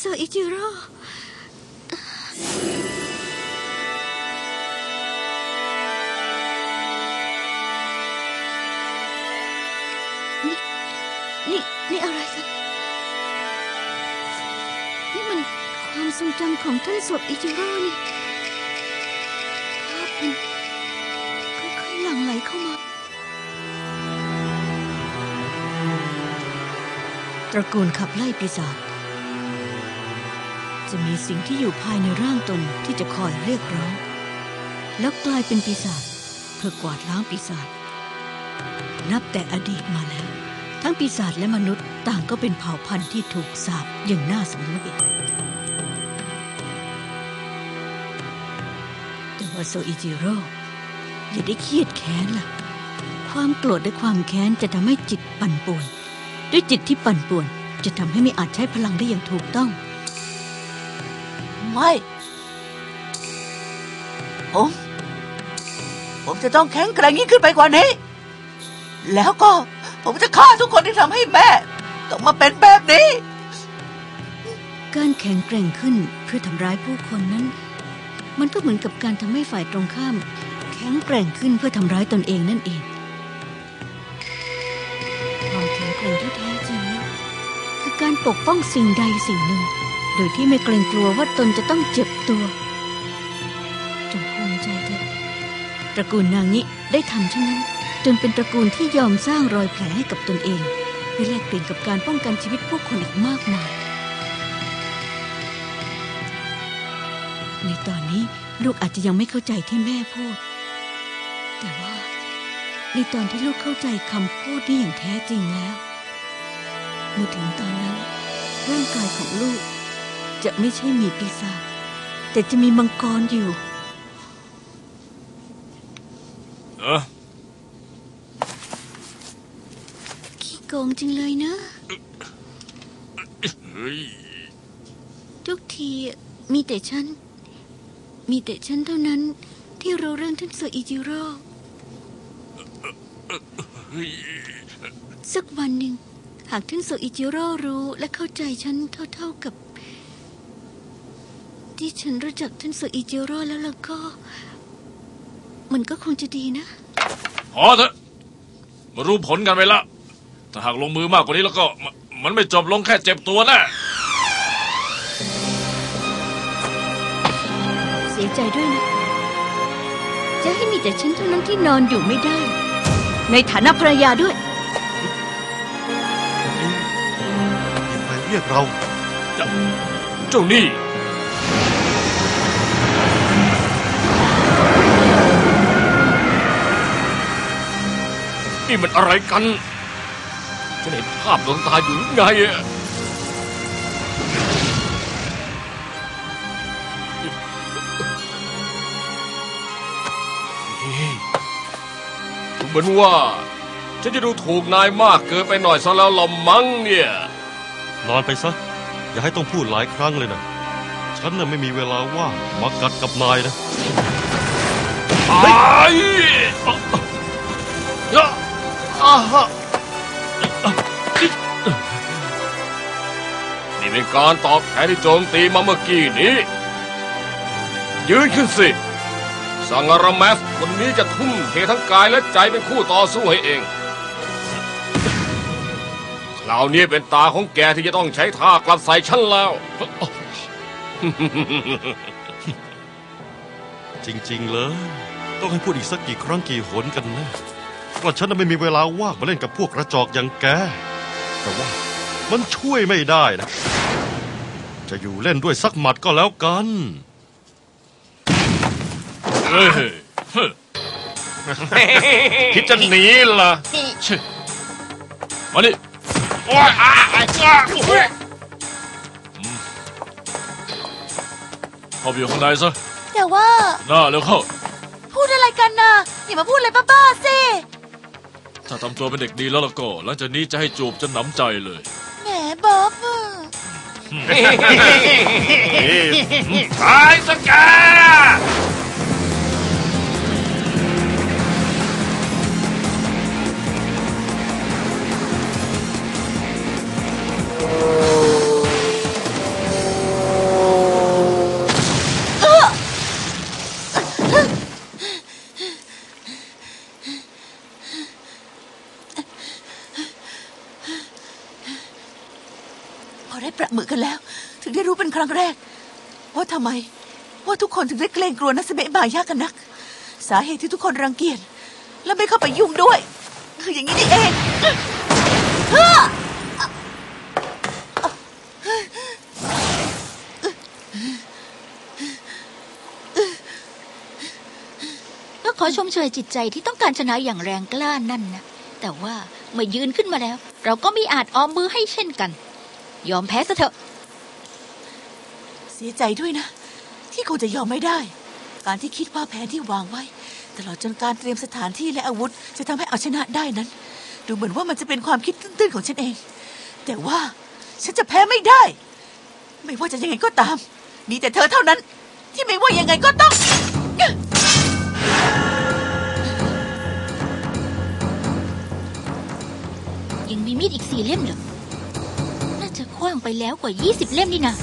เซอร์อิจิโร่ นี่ นี่ นี่อะไรกัน นี่มันความทรงจำของท่านสวบอิจิโร่นี่ภาพมันค่อยๆหลั่งไหลเข้ามา ตระกูลขับไล่ปีศาจ จะมีสิ่งที่อยู่ภายในร่างตนที่จะคอยเรียกร้อง แล้วกลายเป็นปีศาจเพื่อกวาดล้างปีศาจนับแต่อดีตมาแล้ว ทั้งปีศาจและมนุษย์ต่างก็เป็นเผ่าพันธุ์ที่ถูกสาปอย่างน่าสงเวชแต่ว่าโซอิจิโร่อย่าได้เครียดแค้นล่ะ ความโกรธและความแค้นจะทำให้จิตปั่นป่วน ด้วยจิตที่ปั่นป่วนจะทำให้ไม่อาจใช้พลังได้อย่างถูกต้อง ไม่ ผม ผมจะต้องแข็งแกร่งยิ่งขึ้นไปกว่านี้ แล้วก็ผมจะฆ่าทุกคนที่ทำให้แม่ ต้องมาเป็นแบบนี้ การแข็งแกร่งขึ้นเพื่อทำร้ายผู้คนนั้น มันก็เหมือนกับการทำให้ฝ่ายตรงข้าม แข็งแกร่งขึ้นเพื่อทำร้ายตนเองนั่นเองความแข็งแกร่งที่แท้จริงคือการปกป้องสิ่งใดสิ่งหนึ่ง โดยที่ไม่เกรงกลัวว่าตนจะต้องเจ็บตัว จงภูมิใจเถอะตระกูลนางนี้ได้ทำเช่นนั้น จนเป็นตระกูลที่ยอมสร้างรอยแผลให้กับตนเองเพื่อแลกเปลี่ยนกับการป้องกันชีวิตผู้คนอีกมากมาย ในตอนนี้ลูกอาจจะยังไม่เข้าใจที่แม่พูด แต่ว่า ในตอนที่ลูกเข้าใจคำพูดนี้อย่างแท้จริงแล้วเมื่อถึงตอนนั้นร่างกายของลูก จะไม่ใช่มีปีศาจแต่จะมีมังกรอยู่ เออขี้โกงจริงเลยนะเฮ้ยทุกทีมีแต่ฉัน มีแต่ฉันเท่านั้นที่รู้เรื่องท่านโซอิจิโร่เฮ้ยสักวันหนึ่ง หากท่านโซอิจิโร่รู้และเข้าใจฉันเท่าๆกับ ที่ฉันรู้จักท่านโซอิจิโร่แล้วล่ะก็ มันก็คงจะดีนะพอเถอะมารู้ผลกันไปละถ้าหากลงมือมากกว่านี้แล้วก็มมันไม่จบลงแค่เจ็บตัวแน่เสียใจด้วยนะจะให้มีแต่ฉันเท่านั้นที่นอนอยู่ไม่ได้ ในฐานะภรรยาด้วยมีใครเรียกเรา เจ้าเจ้านี่ นี่มันอะไรกัน ฉันเห็นภาพดวงตาอยู่หรือไงอะนี่ดูเหมือนว่า ฉันจะดูถูกนายมากเกินไปหน่อยซะแล้วละมั้งเนี่ย นอนไปซะ อย่าให้ต้องพูดหลายครั้งเลยนะ ฉันน่ะไม่มีเวลาว่างมากัดกับนายนะ ไอ้ยะ อ่าฮะนี่เป็นการตอบแทนที่โจมตีมาเมื่อกี้นี้ ยืนขึ้นสิสังอารามัสคนนี้จะทุ่มเททั้งกายและใจเป็นคู่ต่อสู้ให้เอง คราวนี้เป็นตาของแกที่จะต้องใช้ท่ากลับใส่ฉันแล้ว จริง ๆ เลย ต้องให้พูดอีกสักกี่ครั้งกี่หนกันนะ ว่าฉันน่ะไม่มีเวลาว่างมาเล่นกับพวกกระจอกอย่างแก แต่ว่ามันช่วยไม่ได้นะ จะอยู่เล่นด้วยสักหมัดก็แล้วกันเอ้ยเฮ้ยคิดจะหนีเหรอชึมานี่โอ้ยอะอะอะโอ้ยอืมเข้าไปอยู่ข้างในซะแต่ว่าหน้าเร็วเข้า พูดอะไรกันนะอย่ามาพูดอะไรบ้าๆสิ ถ้าทำตัวเป็นเด็กดีแล้วล่ะก็หลังจากนี้จะให้จูบจนหนำใจเลยแหมบ๊อบอะตายสแกเครั้งแรก ว่าทำไม ว่าทุกคนถึงได้เกรงกลัวนัสเบะบายากันนัก สาเหตุที่ทุกคนรังเกียจและไม่เข้าไปยุ่งด้วย คืออย่างนี้นี่เองก็ขอชมเชยจิตใจที่ต้องการชนะอย่างแรงกล้านั่นนะแต่ว่าเมื่อยืนขึ้นมาแล้ว เราก็มีอาจออมมือให้เช่นกัน ยอมแพ้ซะเถอะ เสียใจด้วยนะ ที่คงจะยอมไม่ได้ การที่คิดว่าแผนที่วางไว้ ตลอดจนการเตรียมสถานที่และอาวุธ จะทำให้เอาชนะได้นั้น ดูเหมือนว่ามันจะเป็นความคิดตื้นๆของฉันเอง แต่ว่าฉันจะแพ้ไม่ได้ ไม่ว่าจะยังไงก็ตาม มีแต่เธอเท่านั้น ที่ไม่ว่ายังไงก็ต้องยังมีมีดอีกสี่เล่มเหรอ น่าจะคว้างไปแล้วกว่ายี่สิบเล่มนี่นะ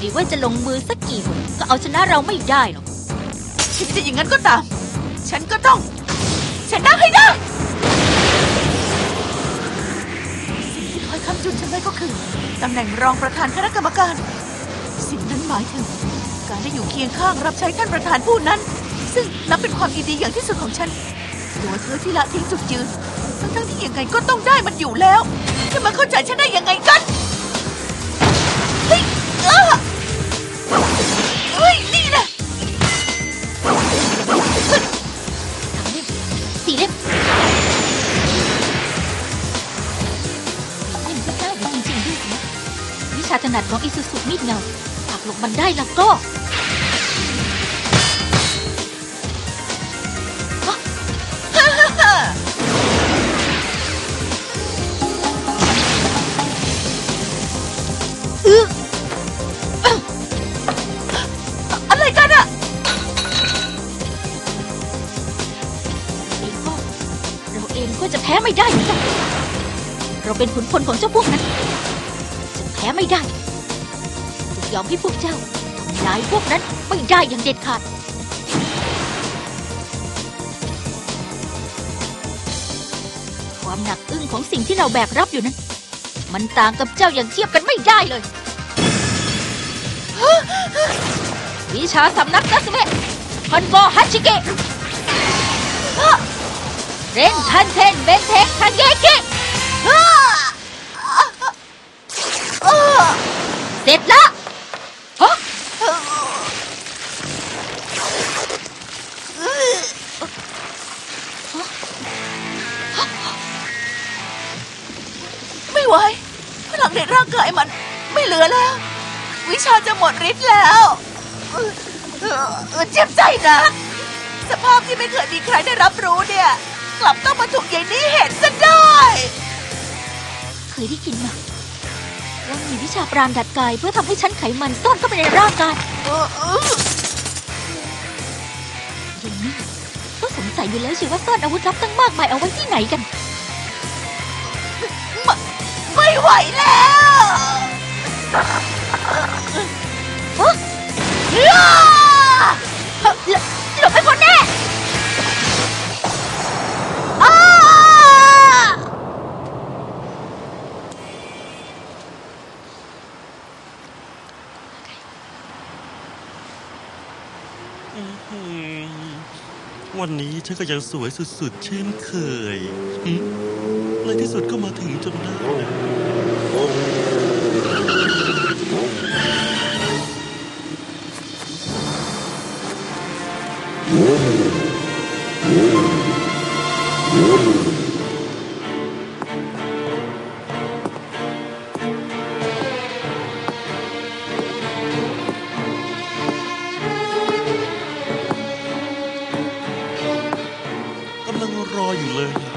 ไม่ว่าจะลงมือสักกี่หนก็เอาชนะเราไม่ได้หรอกถึงจะอย่างนั้นก็ตาม ฉันก็ต้องชนะให้ได้สิ่งที่คอยค้ำจุนฉันไว้ก็คือตำแหน่งรองประธานคณะกรรมการ สิ่งนั้นหมายถึง การได้อยู่เคียงข้างรับใช้ท่านประธานผู้นั้น ซึ่งนับเป็นความยินดีอย่างที่สุดของฉันตัวเธอที่ละทิ้งจุดยืนทั้งๆที่ยังไงก็ต้องได้มันอยู่แล้วจะมาเข้าใจฉันได้ยังไงกันเฮ้ยเอ้อ ชาถนัดของอิสุสุมีดเงาหากหลบมันได้แล้วก็อะไรกันอะเองก็เราเองก็จะแพ้ไม่ได้เหมือนกันเราเป็นขุนพลของเจ้าพวกนั้น ไม่ได้ จะยอมให้พวกเจ้าทำลายพวกนั้นไม่ได้อย่างเด็ดขาดความหนักอึ้งของสิ่งที่เราแบกรับอยู่นั้น มันต่างกับเจ้าอย่างเทียบกันไม่ได้เลย วิชาสำนักนัสเมะคอนโกฮัชิเกะเรนทันเทนเบนเทคทันเกกิ ร็จละฮะไม่ไหวพลังในร่างกายมันไม่เหลือแล้ว วิชาจะหมดฤทธิ์แล้วเจ็บใจนะ สภาพที่ไม่เคยมีใครได้รับรู้เนี่ย กลับต้องมาถูกยายนี้เห็นซะได้ เคยได้ยินมา ว่ามีวิชาปราณดัดกายเพื่อทำให้ชั้นไขมันซ่อนเข้าไปในร่างกายอย่างนี้ก็สงสัยอยู่แล้วสิว่าซ่อนอาวุธลับตั้งมากมายเอาไว้ที่ไหนกัน ไม่ไม่ไหวแล้ว วันนี้ฉันก็ยังสวยสุดๆ เช่นเคยในที่สุดก็มาถึงจนได้ endless.